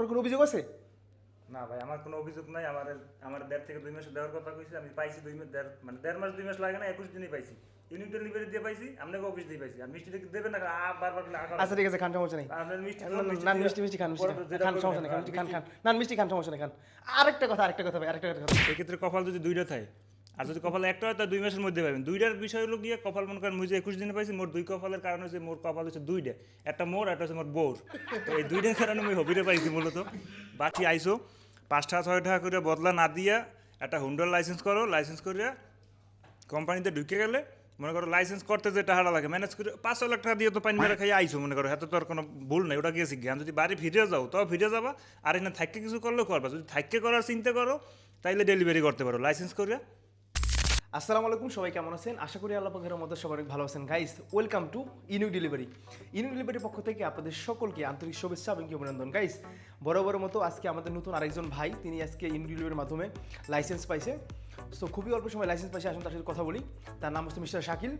তোর কোনো অভিযোগ আছে? না ভাই আমার কোনো অভিযোগ নাই। আমার আমার দেড় থেকে দুই মাসে দেওয়ার কথা কইছি আমি পাইছি দুই মাস দেড় মানে দেড় মাস দুই মাস লাগে না একুশ দিনই পাইছি। ইউনিট ডেলিভারি দিয়ে পাইছি আপনাকে অফিস দিয়ে পাইছি। আর মিষ্টিটা কি দেবেন না? বারবার আচ্ছা ঠিক আছে খান সমস্যা নেই। মিষ্টি না, খান, না, মিষ্টি মিষ্টি মিষ্টি খান। খান। সমস্যা নেই খান আর মিষ্টি খান না মিষ্টি খান সমস্যা নেই খান আরেকটা কথা আরেকটা কথা ভাই আরেকটা কথা। এক্ষেত্রে কপাল যদি দুইটা থাকে আর যদি কপাল একটা হয়, তা দুই মাসের মধ্যে পাবেন। দুইটার বিষয় হলো গিয়ে কপাল মনে করেন, মুই যে একুশ দিনে পাইছি, মোর দুই কপালের কারণ হচ্ছে মোর কপাল হচ্ছে দুইটা। একটা মোর, একটা হচ্ছে মোর বউর। তো এই দুইটার কারণে মুই হবিরে পাইছি মূলত। বাকি আইসো পাঁচ টাকা ছয় টাকা করে বদলা না দিয়া একটা হুন্ডার লাইসেন্স করো, লাইসেন্স করে কোম্পানিতে ঢুকে গেলে মনে করো লাইসেন্স করতে যে টাকাটা লাগে ম্যানেজ করে পাঁচ লাখ টাকা দিয়ে তো পানি মেরে খাই আইসো মনে করো। তো আর কোনো ভুল নেই, ওটা গিয়েছি জ্ঞান যদি বাড়ি ফিরে যাও, তাও ফিরে যাবা। আর এখানে থাকতে কিছু করলেও করবা। যদি থাকতে করার চিন্তা করো, তাইলে ডেলিভারি করতে পারো। লাইসেন্স করে আসসালামু আলাইকুম, সবাই কেমন আছেন? আশা করি আল্লাহ পাকের মধ্যে সবাই অনেক ভালো আছেন। Guys welcome to Inu delivery Inu ডেলিভারির পক্ষ থেকে আপনাদের সকলকে আন্তরিক শুভেচ্ছা এবং অভিনন্দন। গাইস বড় বড় মতো আজকে আমাদের নতুন আরেকজন ভাই, তিনি আজকে ইনু ডেলিভারির মাধ্যমে লাইসেন্স পাইছে। সো খুবই অল্প সময় লাইসেন্স পাইছে, আসুন তার সাথে কথা বলি। তার নাম হচ্ছে মিস্টার শাকিল।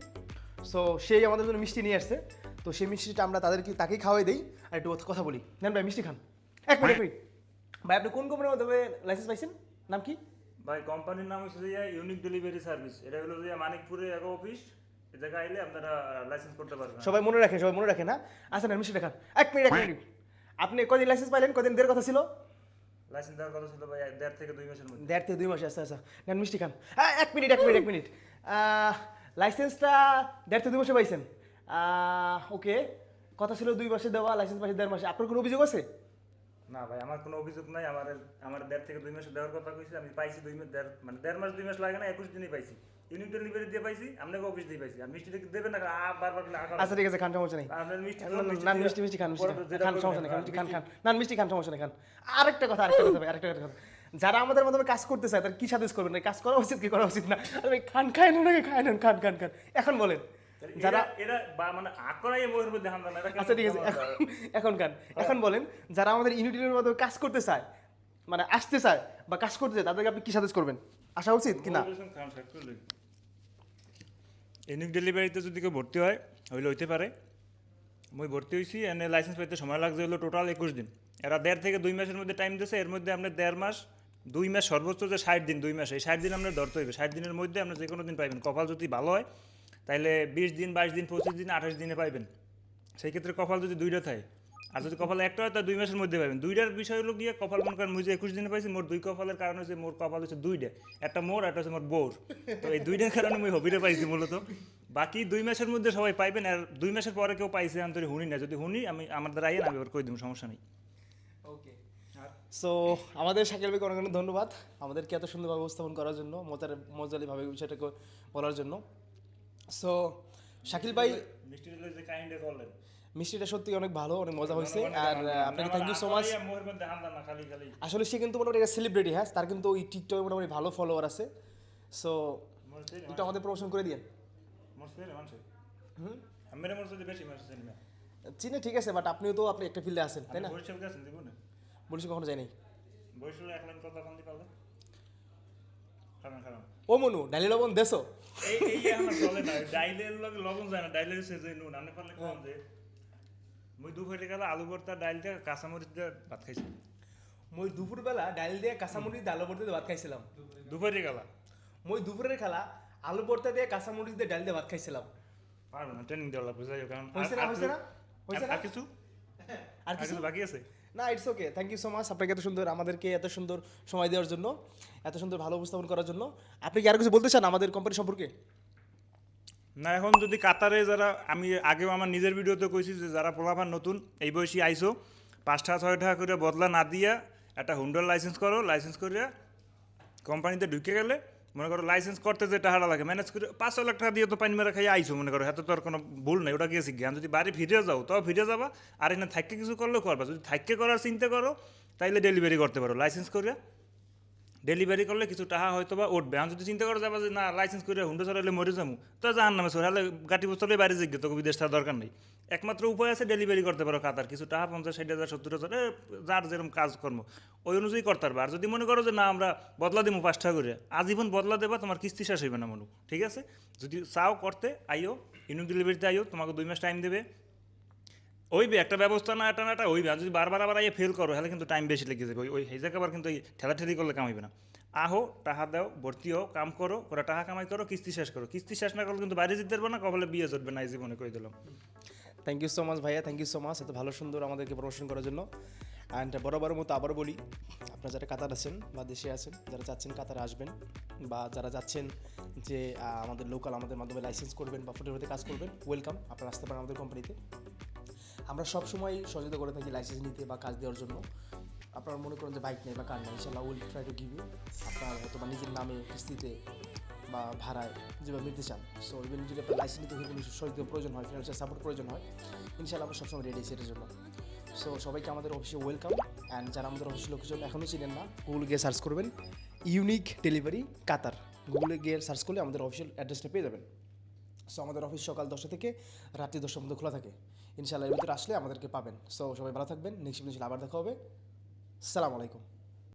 সো সেই আমাদের জন্য মিষ্টি নিয়ে আসছে। তো সেই মিষ্টিটা আমরা তাদেরকে তাকেই খাওয়াই দিই আর একটু কথা বলি। নেন ভাই, মিষ্টি খান। এক মিনিট ভাই, আপনি কোন কোম্পানির মাধ্যমে লাইসেন্স পাইছেন? নাম কি? ভাই কোম্পানির নাম হচ্ছে যে ইউনিক ডেলিভারি সার্ভিস এটা হলো যে মানিকপুরে এক অফিস এ জায়গায় আইলে আপনারা লাইসেন্স করতে পারবেন। সবাই মনে রাখেন সবাই মনে রাখেন না আচ্ছা না মিষ্টি দেখান। এক মিনিট এক মিনিট। আপনি কদিন লাইসেন্স পাইলেন? কদিন দেড় কথা ছিল? লাইসেন্স দেওয়ার কথা ছিল ভাই দেড় থেকে দুই মাসের মধ্যে। দেড় থেকে দুই মাস আচ্ছা আচ্ছা। নেন মিষ্টি খান হ্যাঁ এক মিনিট এক মিনিট এক মিনিট। লাইসেন্সটা দেড় থেকে দুই মাসে পাইছেন। ওকে। কথা ছিল দুই মাসে দেওয়া লাইসেন্স পাইছে দেড় মাসে। আপনার কোনো অভিযোগ আছে? না ভাই আমার কোনো অভিযোগ নাই আমার আমার দেড় থেকে দুই মাসে দেওয়ার কথা কইছি আমি পাইছি দুই মাস দেড় মানে দেড় মাস দুই মাস লাগে না একুশ দিনই পাইছি। ইউনিট ডেলিভারি দিয়ে পাইছি আপনাকে অফিস দিয়ে পাইছি আর দেবেন না বারবার আচ্ছা ঠিক আছে খান সমস্যা নেই। মিষ্টি না, মিষ্টি মিষ্টি মিষ্টি খান খান। খান সমস্যা নেই খান মিষ্টি খান মিষ্টি- না মিষ্টি খান সমস্যা নেই খান। আরেকটা কথা আরেকটা কথা আরেকটা কথা যারা আমাদের মাধ্যমে কাজ করতে চায় তার কি সাজেস্ট করবেন? কাজ করা উচিত কি করা উচিত না? খান খাই না খাই নেন খান খান খান। এখন বলেন যারা এরা- মানে আচ্ছা ঠিক আছে এখন গান। এখন বলেন যারা আমাদের ইউনিটির মাধ্যমে কাজ করতে চায় মানে আসতে চায় বা কাজ করতে চায় তাদেরকে আপনি কি সাজেস্ট করবেন? আসা উচিত কি না? ইউনিক ডেলিভারিতে যদি কেউ ভর্তি হয় হইলে হইতে পারে। মুই ভর্তি হয়েছি এনে লাইসেন্স পাইতে সময় লাগছে হলো টোটাল একুশ দিন। এরা দেড় থেকে দুই মাসের মধ্যে টাইম দিয়েছে এর মধ্যে আপনার দেড় মাস দুই মাস সর্বোচ্চ যে ষাট দিন দুই মাস এই ষাট দিন আপনার ধরতে হইবে। ষাট দিনের মধ্যে আপনার যে কোনো দিন পাইবেন। কপাল যদি ভালো হয় তাহলে বিশ দিন বাইশ দিন পঁচিশ দিন আঠাশ দিনে পাইবেন। সেই ক্ষেত্রে কপাল যদি দুইটা থাকে আর যদি কপাল একটা হয় তা দুই মাসের মধ্যে পাবেন দুইটার বিষয় হলো গিয়ে কপাল মনে করেন যে একুশ দিনে পাইছি মোর দুই কপালের কারণ হচ্ছে মোর কপাল হচ্ছে দুইটা। একটা মোর একটা হচ্ছে মোর বউর তো এই দুইটার কারণে মুই হবিরে পাইছি মূলত। বাকি দুই মাসের মধ্যে সবাই পাইবেন আর দুই মাসের পরে কেউ পাইছে আন্তরি হুনি না। যদি হুনি আমি আমার দ্বারা আইয়েন আমি এবার কই দিব সমস্যা নেই। ওকে সো আমাদের শাকিল ভাইকে অনেক অনেক ধন্যবাদ আমাদেরকে এত সুন্দরভাবে উপস্থাপন করার জন্য মজার মজালিভাবে বিষয়টাকে বলার জন্য। সো শাকিল ভাই মিষ্টিটা সত্যি অনেক ভালো অনেক মজা হয়েছে। আর আপনাকে থ্যাংক ইউ সো মাচ আসলে সে কিন্তু মোটামুটি একটা সেলিব্রিটি হ্যাঁ? তার কিন্তু ওই টিকটকে মোটামুটি ভালো ফলোয়ার আছে। সো একটু আমাদের প্রমোশন করে মানুষ চিনি ঠিক আছে বাট আপনিও তো আপনি একটা ফিল্ডে আছেন তাই না? বলছি কখনো যাই নাই ও মনু ডালি লবণ দেশো। এই এই আমার চলে না ডাইলের লগে লবণ যায় না ডাইলের সে যে নুন আপনি পারলে কম যে মুই দুপুরে গেলে আলু ভর্তা ডাইলটা কাঁচামরিচ দিয়ে ভাত খাইছি মই দুপুরবেলা ডাল দিয়ে কাঁচামরিচ দিয়ে আলু ভর্তা দিয়ে ভাত খাইছিলাম। দুপুরে গেলা? মই দুপুরের খেলা আলু ভর্তা দিয়ে কাঁচামরিচ দিয়ে ডাল দিয়ে ভাত খাইছিলাম। পারব না ট্রেনিং দেওয়া লাগবে যাই হোক কারণ হয়েছে না, আর- হয়েছে না? হয়েছে না? কিছু? আর কিছু বাকি আছে? না it's okay thank you so much আপনাকে এত সুন্দর আমাদেরকে এত সুন্দর সময় দেওয়ার জন্য এত সুন্দর ভালো উপস্থাপন করার জন্য। আপনি কি আর কিছু বলতে চান আমাদের কোম্পানি সম্পর্কে? না এখন যদি কাতারে যারা আমি আগেও আমার নিজের ভিডিওতে কইছি যে যারা পোলাপান নতুন এই বয়সী আইসো পাঁচ টাকা ছয় টাকা করে বদলা না দিয়া একটা হুন্ডার লাইসেন্স করো লাইসেন্স করিয়া কোম্পানিতে ঢুকে গেলে মনে করো লাইসেন্স করতে যে টাকা লাগে ম্যানেজ করে পাঁচশো লাখ টাকা দিয়ে তো পানি মেরে খাই আইসো মনে করো হ্যাঁ তো আর কোনো ভুল নাই, ওটা গিয়েছি জ্ঞান। যদি বাড়ি ফিরে যাও তাও ফিরে যাবা, আর এখানে থাকতে কিছু করলেও করবা। যদি থাকতে করার চিন্তা করো, তাইলে ডেলিভারি করতে পারো। লাইসেন্স করে ডেলিভারি করলে কিছু টাকা হয়তো বা উঠবে। আমি যদি চিন্তা করে যাব যে না লাইসেন্স করে হুন্ডা চলাইলে মরে যাব তো জাহান নামে সরালে গাটি বস্তলে বাইরে জিজ্ঞে তোকে বিদেশ থাকার দরকার নেই। একমাত্র উপায় আছে ডেলিভারি করতে পারো কাতার। কিছু টাকা পঞ্চাশ, ষাট হাজার, সত্তর হাজার যার যেরকম কাজকর্ম ওই অনুযায়ী করতে পারবে। আর যদি মনে করো যে না, আমরা বদলা দিব পাঁচ টাকা করে আজীবন বদলা দেবা, তোমার কিস্তি শেষ হইবে না মনু, ঠিক আছে? যদি চাও করতে, আইও ইনু ডেলিভারিতে আইও, তোমাকে দুই মাস টাইম দেবে। ওইবে, একটা ব্যবস্থা না একটা না একটা ওইবে। আর যদি বারবার আবার আইয়ে ফেল করো, তাহলে কিন্তু টাইম বেশি লেগে যাবে। ওই- ওই, এই জায়গা আবার কিন্তু এই ঠেলাঠেলি করলে কামাইবে না। আহো, টাকা দাও, ভর্তি হও, কাম করো ওরা টাকা কামাই করো, কিস্তি শেষ করো। কিস্তি শেষ না করলে কিন্তু বাইরে যেতে পারবে না, কপালে বিয়ে চলবে না, এই জীবনে কই দিলাম। থ্যাংক ইউ সো মাচ ভাইয়া থ্যাংক ইউ সো মাচ এত ভালো, সুন্দর আমাদেরকে প্রমোশন করার জন্য। অ্যান্ড বরাবরের মতো আবার বলি, আপনারা যারা কাতার আছেন বা দেশে আছেন, যারা চাচ্ছেন কাতারে আসবেন বা যারা যাচ্ছেন যে আমাদের লোকাল আমাদের মাধ্যমে লাইসেন্স করবেন বা ফটোগ্রাফিতে কাজ করবেন ওয়েলকাম আপনারা আসতে পারেন আমাদের কোম্পানিতে আমরা সবসময় সহযোগিতা করে থাকি লাইসেন্স নিতে বা কাজ দেওয়ার জন্য। আপনারা মনে করেন যে বাইক নেই বা কার নেই, ইনশাল্লাহ will try to give you আপনার হয়তো বা নিজের নামে, কিস্তিতে বা ভাড়ায় যেভাবে নিতে চান। সো ইভেন যদি আপনার লাইসেন্স নিতে কোনো সহযোগিতা প্রয়োজন হয় ফিনান্সিয়াল সাপোর্ট প্রয়োজন হয়, ইনশাল্লাহ আমরা সবসময় রেডি সেটার জন্য। সো সবাইকে আমাদের অফিসে ওয়েলকাম অ্যান্ড যারা আমাদের অফিস লোকেশন এখনও চিনেন না গুগল গিয়ে সার্চ করবেন ইউনিক ডেলিভারি কাতার গুগলে গিয়ে সার্চ করলে আমাদের অফিসিয়াল অ্যাড্রেসটা পেয়ে যাবেন। সো আমাদের অফিস সকাল দশটা থেকে রাত্রি দশটার মধ্যে খোলা থাকে। ইনশাআল্লাহ এর ভিতরে আসলে আমাদেরকে পাবেন। সো সবাই ভালো থাকবেন। নেক্সট আবার দেখা হবে। সালাম আলাইকুম।